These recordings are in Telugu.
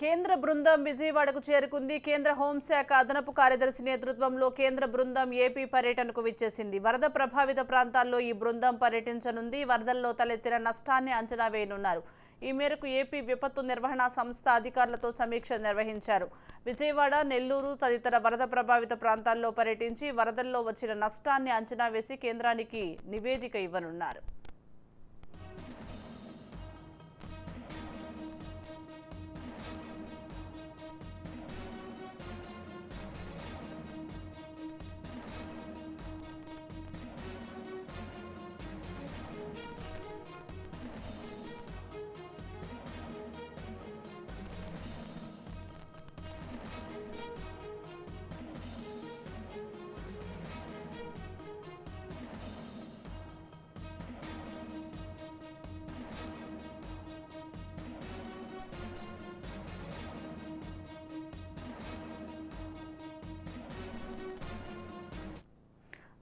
కేంద్ర బృందం విజయవాడకు చేరుకుంది. కేంద్ర హోంశాఖ అదనపు కార్యదర్శి నేతృత్వంలో కేంద్ర బృందం ఏపీ పర్యటనకు విచ్చేసింది. వరద ప్రభావిత ప్రాంతాల్లో ఈ బృందం పర్యటించనుంది. వరదల్లో తలెత్తిన నష్టాన్ని అంచనా వేయనున్నారు. ఈ మేరకు ఏపీ విపత్తు నిర్వహణ సంస్థ అధికారులతో సమీక్ష నిర్వహించారు. విజయవాడ నెల్లూరు తదితర వరద ప్రభావిత ప్రాంతాల్లో పర్యటించి వరదల్లో వచ్చిన నష్టాన్ని అంచనా వేసి కేంద్రానికి నివేదిక ఇవ్వనున్నారు.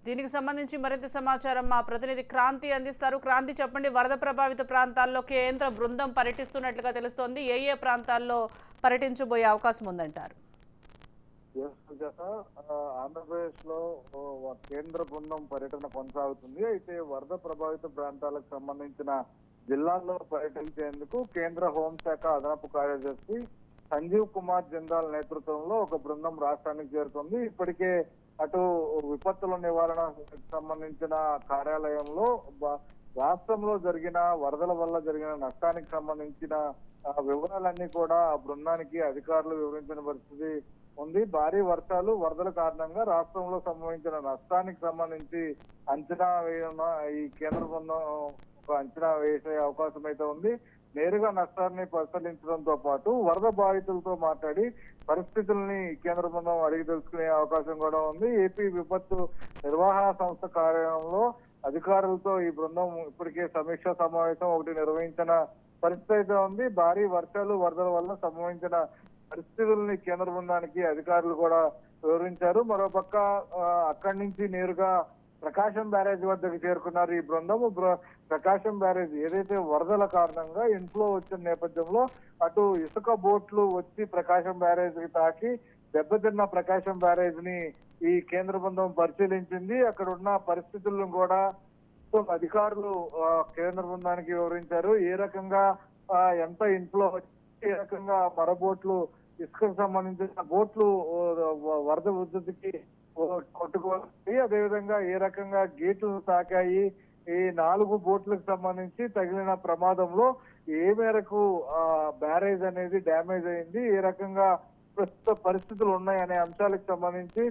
దీనికి సంబంధించి మరింత సమాచారం మా ప్రతినిధి క్రాంతి అందిస్తారు. క్రాంతి చెప్పండి వరద ప్రభావిత ప్రాంతాల్లో కేంద్ర బృందం పర్యటిస్తున్నట్లుగా తెలుస్తోంది. ఏ ఏ ప్రాంతాల్లో పర్యటించబోయే అవకాశం ఉందంటారు? ఆంధ్రప్రదేశ్లో కేంద్ర బృందం పర్యటన కొనసాగుతుంది. అయితే వరద ప్రభావిత ప్రాంతాలకు సంబంధించిన జిల్లాల్లో పర్యటించేందుకు కేంద్ర హోంశాఖ అదనపు కార్యదర్శి సంజీవ్ కుమార్ జిందాల్ నేతృత్వంలో ఒక బృందం రాష్ట్రానికి చేరుకుంది ఇప్పటికే అటు విపత్తుల నివారణ సంబంధించిన కార్యాలయంలో రాష్ట్రంలో జరిగిన వరదల వల్ల జరిగిన నష్టానికి సంబంధించిన వివరాలన్నీ కూడా ఆ బృందానికి అధికారులు వివరించిన పరిస్థితి ఉంది. భారీ వర్షాలు వరదల కారణంగా రాష్ట్రంలో సంభవించిన నష్టానికి సంబంధించి అంచనా వేయన ఈ కేంద్ర బృందం ఒక అంచనా వేసే అవకాశం అయితే ఉంది. నేరుగా నష్టాన్ని పరిశీలించడంతో పాటు వరద బాధితులతో మాట్లాడి పరిస్థితుల్ని కేంద్ర బృందం అడిగి తెలుసుకునే అవకాశం కూడా ఉంది. ఏపీ విపత్తు నిర్వహణ సంస్థ కార్యాలయంలో అధికారులతో ఈ బృందం ఇప్పటికే సమీక్షా సమావేశం ఒకటి నిర్వహించిన పరిస్థితి అయితే ఉంది. భారీ వర్షాలు వరదల వల్ల సంభవించిన పరిస్థితుల్ని కేంద్ర బృందానికి అధికారులు కూడా వివరించారు. మరోపక్క అక్కడి నుంచి నేరుగా ప్రకాశం బ్యారేజ్ వద్దకు చేరుకున్నారు ఈ బృందం. ప్రకాశం బ్యారేజ్ ఏదైతే వరదల కారణంగా ఇంట్లో వచ్చిన నేపథ్యంలో అటు ఇసుక బోట్లు వచ్చి ప్రకాశం బ్యారేజ్ తాకి దెబ్బతిన్న ప్రకాశం బ్యారేజ్ని ఈ కేంద్ర బృందం పరిశీలించింది. అక్కడ ఉన్న పరిస్థితులను కూడా అధికారులు కేంద్ర బృందానికి వివరించారు. ఏ రకంగా ఎంత ఇన్ఫ్లో వచ్చి ఏ రకంగా మరబోట్లు ఇసుకకు సంబంధించిన బోట్లు వరద ఉద్ధృతికి కొట్టుకోవాలి అదేవిధంగా ఏ రకంగా గేట్లు తాకాయి ఈ నాలుగు బోట్లకు సంబంధించి తగిలిన ప్రమాదంలో ఏ మేరకు బ్యారేజ్ అనేది డ్యామేజ్ అయింది ఏ రకంగా ప్రస్తుత పరిస్థితులు ఉన్నాయనే అంశాలకు సంబంధించి